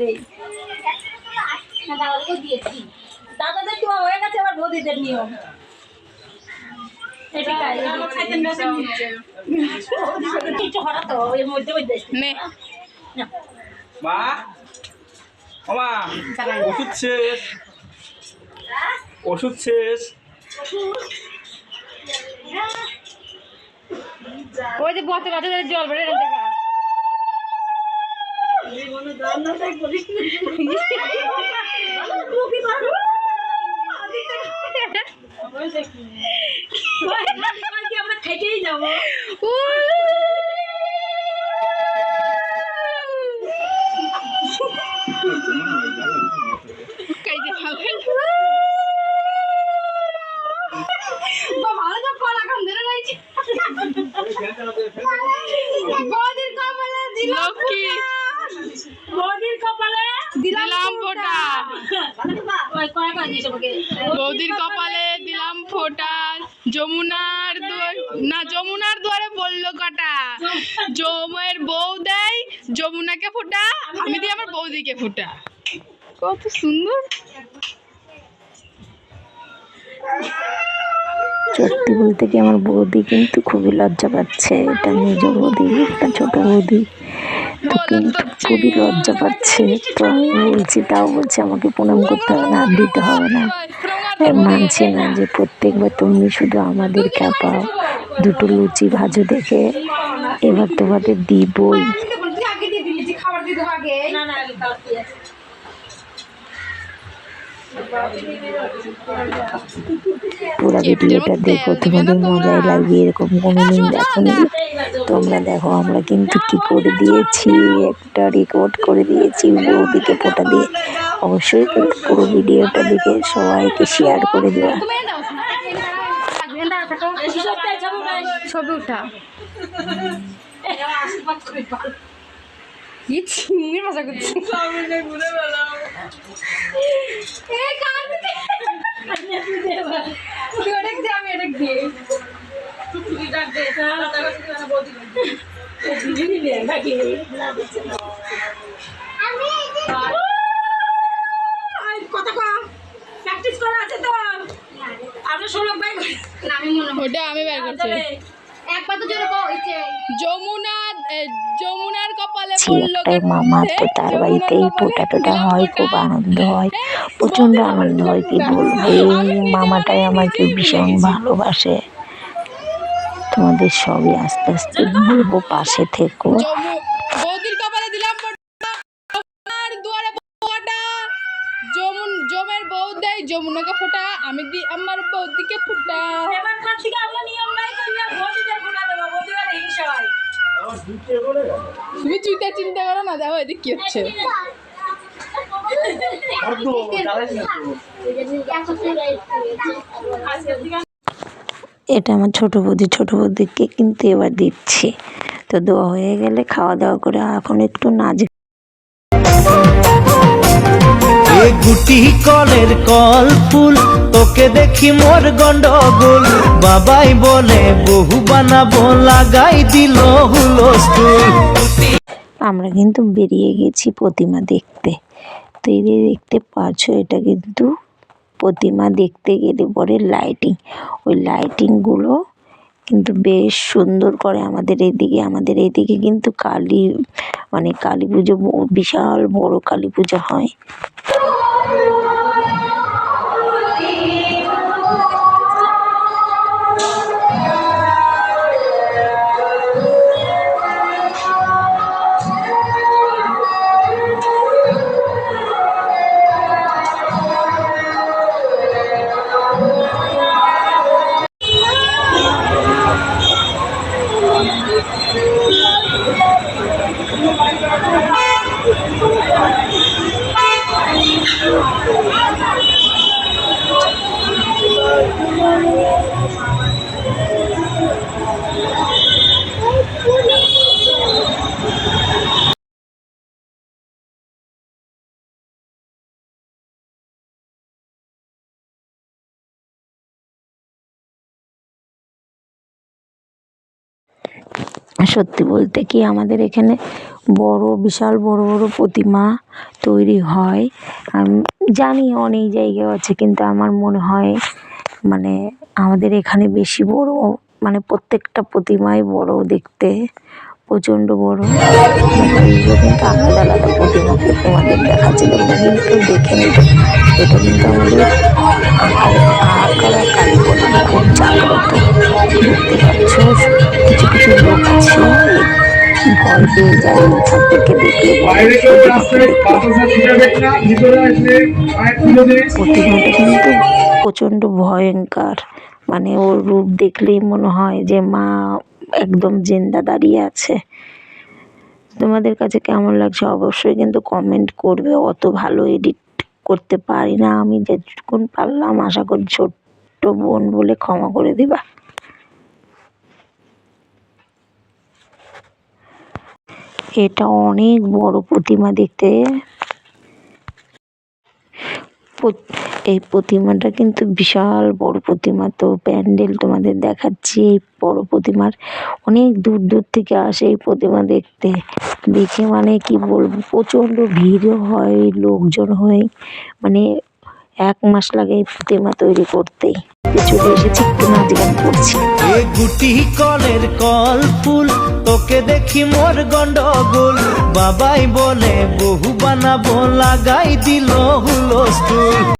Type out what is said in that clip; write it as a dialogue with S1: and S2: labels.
S1: রে দাদাদের তো হয়ে গেছে আবার বৌদিদের নিয়ম।
S2: মা ওষুধ শেষ। ওষুধ শেষ।
S3: ওই যে বসে বাচ্চাদের জল বেড়ে
S1: আমরা খেটেই যাব
S3: কাইতে বদির কপালে? দিলাম ফোঁটা। বৌদির কপালে দিলাম ফোঁটা। যমুনার দুয়ার না যমুনার দুয়ারে বলল কাটা। যমের বউ দেয় যমুনাকে ফোঁটা আমি দিই আমার বৌদিকে ফোঁটা। কত সুন্দর।
S4: সত্যি বলতে কি আমার বৌদি কিন্তু খুবই লজ্জা পাচ্ছে। এটা মেজ বৌদি একটা ছোট বৌদি। খুবই লজ্জা পাচ্ছে তো আমি বলছি তাও বলছে আমাকে প্রণাম করতে হবে না আর দিতে হবে না। আর মানছে না যে প্রত্যেকবার তুমি শুধু আমাদের পাও দুটো লুচি ভাজো দেখে এবার তোমাদের দিবই। পুরো ভিডিওটা দেখো তোমাদের মজাই লাগবে এরকম কোনো কোনোদিন দেখোনি তোমরা দেখো আমরা কিন্তু কি করে দিয়েছি একটা রেকর্ড করে দিয়েছি বৌদিকে ফোটা দিয়ে। অবশ্যই কিন্তু পুরো ভিডিওটা দেখে সবাইকে শেয়ার করে দেওয়া
S3: ছবি উঠা। করছি
S1: ষোলো ভাই
S3: আমি মনে ওটা আমি বের করছি
S1: একবার তো জোরে কো ইচ্ছে
S3: যমুনা যমুনার কপালে
S4: ছি
S3: পড়ল
S4: একটাই মামা তো তার বাড়িতেই এই ফোটা টোটা হয় খুব আনন্দ হয় প্রচণ্ড আনন্দ হয় কি বলব? এই মামাটাই আমাকে ভীষণ ভালোবাসে। তোমাদের সবই আস্তে আস্তে বলব পাশে থেকো
S3: যমু বৌদির কপালে দিলাম ফোঁটা যমুনার দুয়ারে ফোঁটা যমুন জমের বউ দেয় যমুনাকে ফোঁটা আমি দি আমার বৌদিকে ফোঁটা।
S1: এবার কাছ থেকে আমরা নিয়ম নাই বৌদিদের ফোটা দেবো হিংসা হয়।
S3: তুমি চিন্তা চিন্তা করো না দেখো এদিক কি হচ্ছে।
S4: এটা আমার ছোট বৌদি ছোট বৌদিকে কিন্তু এবার দিচ্ছি। তো দোয়া হয়ে গেলে খাওয়া দাওয়া করে এখন একটু নাচ
S5: এ গুটি কলের কল ফুল, তোকে দেখি মোর গন্ডগোল। বাবাই বলে, বহু বানাবো, লাগাই দিল হুলস্থুল
S4: আমরা কিন্তু বেরিয়ে গেছি প্রতিমা দেখতে। তো এই দেখতে পারছ, এটা কিন্তু প্রতিমা দেখতে গেলে পরে লাইটিং ওই লাইটিংগুলো কিন্তু বেশ সুন্দর করে আমাদের এদিকে আমাদের এদিকে কিন্তু কালী মানে কালী পুজো, বিশাল বড় কালী পুজো হয়। Oh, সত্যি বলতে কি আমাদের এখানে বড়, বিশাল বড় বড় প্রতিমা তৈরি হয়। আমি, জানি অনেক জায়গায় আছে, কিন্তু আমার মনে হয় মানে আমাদের এখানে বেশি বড় মানে প্রত্যেকটা প্রতিমাই বড় দেখতে, প্রচণ্ড বড়। কিন্তু আলাদা আলাদা প্রতিমা তোমাদের দেখাচ্ছে, তোমরা কিন্তু দেখে নেবে। এটা কিন্তু আমাদের আকার আকার খুব জাগ্রত কিছু কিছু লোক আছে ভয় পেয়ে যায় কিন্তু প্রচণ্ড ভয়ঙ্কর। মানে ওর রূপ দেখলেই মনে হয় যে মা একদম জিন্দা দাঁড়িয়ে আছে। তোমাদের কাছে কেমন লাগছে? অবশ্যই কিন্তু কমেন্ট করবে। অত ভালো এডিট করতে পারি না আমি। যেটুকুন পারলাম আশা করি ছোট্ট বোন বলে ক্ষমা করে দিবা। এটা অনেক বড় প্রতিমা দেখতে। এই প্রতিমাটা কিন্তু বিশাল বড় প্রতিমা। তো প্যান্ডেল তোমাদের দেখাচ্ছি এই বড় প্রতিমার। অনেক দূর দূর থেকে আসে এই প্রতিমা দেখতে। দেখে মানে কি বলব, প্রচণ্ড ভিড়ও হয়, লোকজন হয়। মানে এক মাস লাগে এই প্রতিমা তৈরি করতেই চলে এসেছি একটু নাচ গান করছি
S5: গুটি কলের কল ফুল, তোকে দেখি মোর গন্ডগোল। বাবাই বলে, বহু বানাবো, লাগাই দিল হুলস্থুল